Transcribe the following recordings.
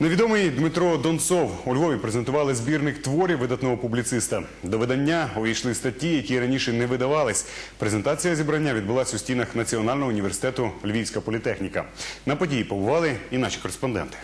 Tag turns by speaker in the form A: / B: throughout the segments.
A: Невідомий Дмитро Донцов у Львові презентували збірник творів видатного публіциста. До видання увійшли статті, які раніше не видавались. Презентація зібрання відбулася у стінах Національного університету Львівська політехніка. На події побували і наші кореспонденти.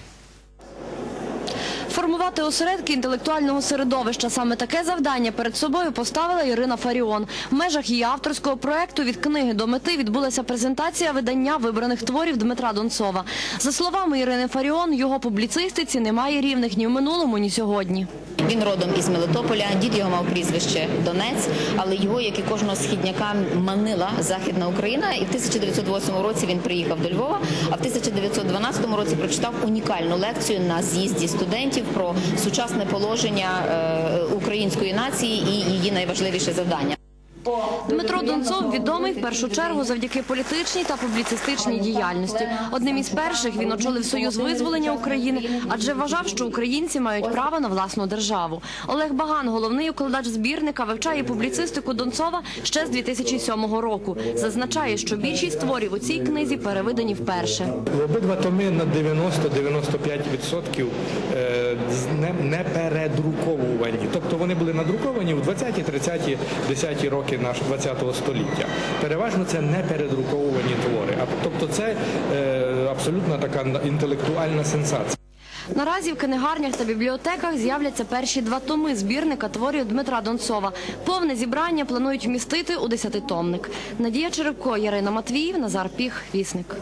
B: Формувати осередки інтелектуального середовища саме таке завдання перед собою поставила Ірина Фаріон. В межах її авторського проекту від книги до мети відбулася презентація видання вибраних творів Дмитра Донцова. За словами Ірини Фаріон, його публіцистиці немає рівних ні в минулому, ні сьогодні.
C: Він родом із Мелитополя, дід його мав прізвище Донець, але його, як і кожного східняка, манила Західна Україна. І в 1908 році він приїхав до Львова, а в 1912 році прочитав унікальну лекцію на з'їзді студентів про сучасне положення е, української нації і її найважливіше завдання.
B: Дмитро Донцов відомий в першу чергу завдяки політичній та публіцистичній діяльності. Одним із перших він очолив Союз визволення України, адже вважав, що українці мають право на власну державу. Олег Баган, головний укладач збірника, вивчає публіцистику Донцова ще з 2007 року. Зазначає, що більшість творів у цій книзі перевидані вперше.
D: Обидва томи на 90-95% е, не. Тобто вони були надруковані в 20-ті, 30-ті, 10-ті роки нашого 20-го століття. Переважно це не передруковані твори. А тобто це е, абсолютно така інтелектуальна сенсація.
B: Наразі в книгарнях та бібліотеках з'являться перші два томи збірника творів Дмитра Донцова. Повне зібрання планують вмістити у десятитомник. Надія Черевко, Ярина Матвіїв, Назар Піх, Вісник.